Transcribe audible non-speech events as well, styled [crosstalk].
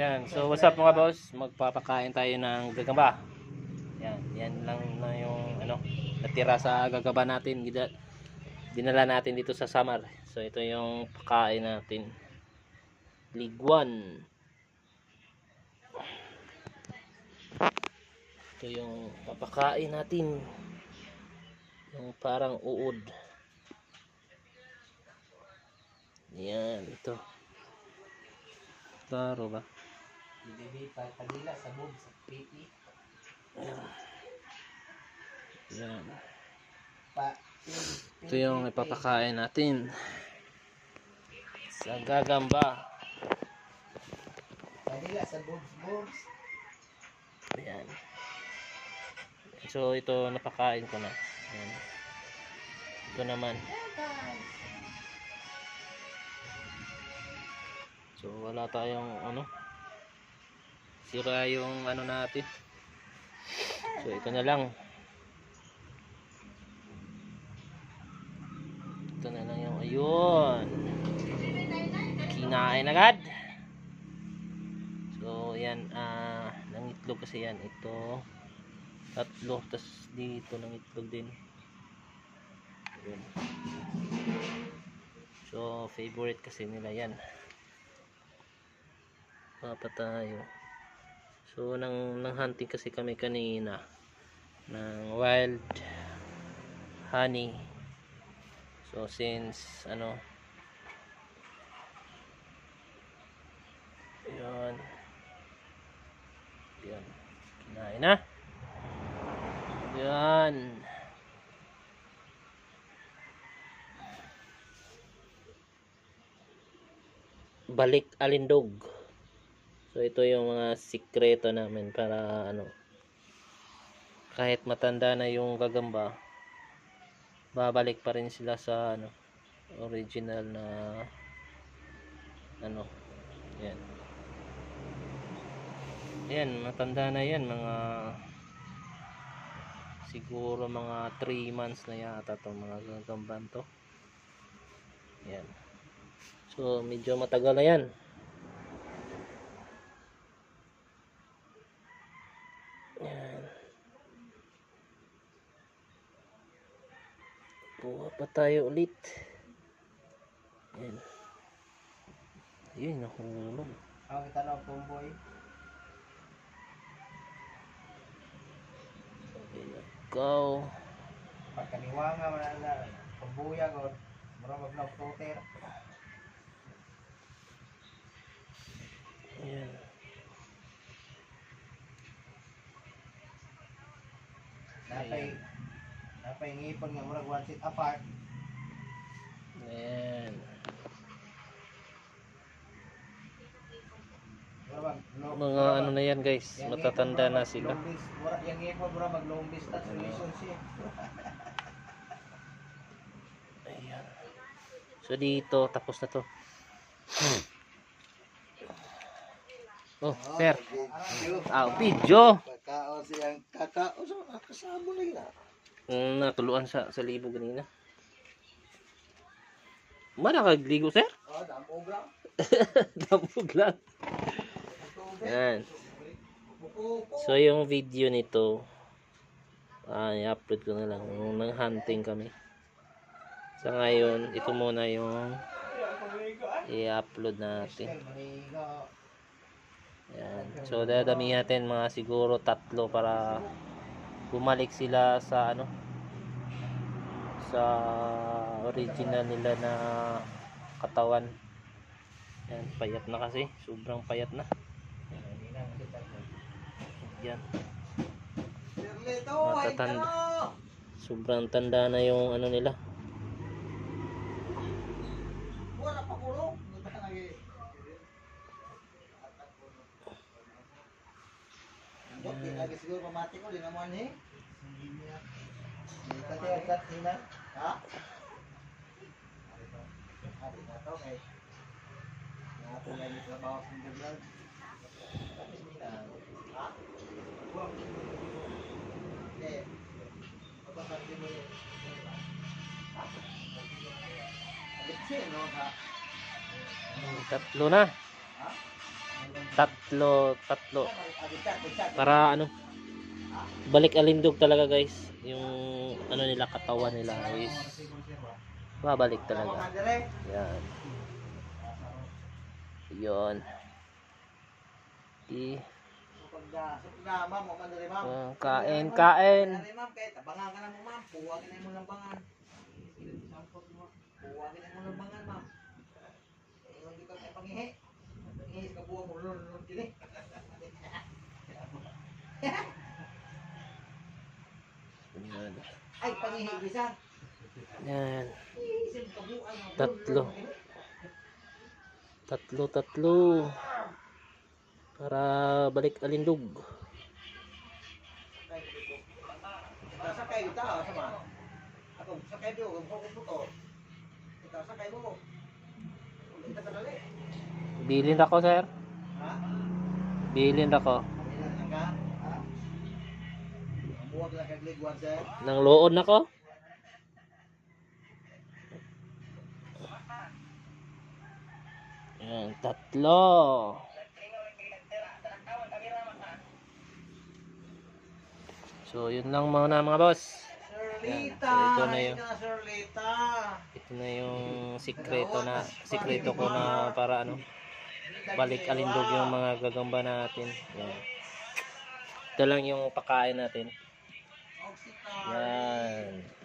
Yan. So, what's up mga boss? Magpapakain tayo ng gagamba. Yan. Yan lang na yung ano, natira sa gagamba natin. Dinala natin dito sa summer. So, ito yung pakain natin. 1. Ito yung papakain natin. Yung parang uod. Yan. Ito. Klaro ba? Dililita kanila sa boob sa PE. Yan. Pa, Ito yung ipapakain natin. Sa gagamba. Kanila sa boobs boobs. Ayan. So, ito napakain ko na. Ayan. Ito naman. So, wala tayong ano. Sira yung ano natin. So, ito na lang. Ito na lang yung ayun. Kinain agad. So, yan. Ah, ng itlog kasi yan. Ito. Tatlo. Tapos dito ng itlog din. So, favorite kasi nila yan. Papa tayo. So, nang, nang hunting kasi kami kanina ng wild honey. So, since, ano, Ayan. Ayan. Kinain na. Ayan. Balik alindog. So ito yung mga sikreto namin para ano kahit matanda na yung gagamba babalik pa rin sila sa ano original na ano yan. Yan matanda na yan mga siguro mga 3 months na yata itong mga gagamban to. Yan. So medyo matagal na yan buha pa tayo ulit yan yun nahulog Ako kita na tomboy. Go. Pagkaniwanga man na pambuya ko. Mura mag floater. Ayan. Napay napay ngipon nga murag one seat apart. Ayan. Mga ano na yan guys. yang Matatanda na sila. yang ngipon mura mag long distance relationship. Ayan. So dito, tapos na to. [clears throat] Oh, sir. Ah, video. Kakaon siyang kakaon so kasama na yun. Mm, natuluan sa sa libo ganina. Mara kagligo, sir? Oh, damo bra. [laughs] Dabog lang. Yan. So yung video nito ah, i-upload ko na lang nung nang hunting kami. Sa ngayon, ito muna yung i-upload natin. Yan. So dadami natin mga siguro tatlo para bumalik sila sa ano sa original nila na katawan. Yan, payat na kasi. Sobrang payat na. Yan. Matatanda. Sobrang tanda na yung ano nila. Wala pa kulo. Buta lagi. Hindi di lagi siguro pamati ko di naman eh. Kasi ang kat sina. Ha? Hari na to kay. Nato na yung trabaho sa Google. Kasi sina. Ha? Eh. Pagkakasya mo yun. Ha? Alipsin, no? Ha? Tatlo na. Tatlo, tatlo. Para ano, balik alindog talaga guys. Yung ano nila, katawan nila is babalik talaga. Yan. Yun. I, kain, kain. Ma'am, kahit abangan ka na mo, ma'am. Puwagin mo ng bangan. Puwagin na mo ng bangan, ma'am. Eh, hindi ka may pangihi. Pangihi ka buwa mo, lulun kini. Yan. Ay, pangihi, bisa. Yan. Tatlo. Tatlo, tatlo. Para balik alindog. Sakay kita, sama. Ako, sakay mo, kung puto. Ika, sakay mo. Bilin ako, sir. Ha? Bilin ako. Kailan lang ka? Ha? Buwag lang kag ligwan, sir. Nang loon ako. Yan, tatlo. So, yun lang muna mga boss. Sir Yan, Lita, so ito na hi yun. ka, Sir Lita. Ito na yung sikreto na sikreto ko na para ano balik alindog yung mga gagamba natin. Yan. Ito lang yung pakain natin. Oxytar. Yan.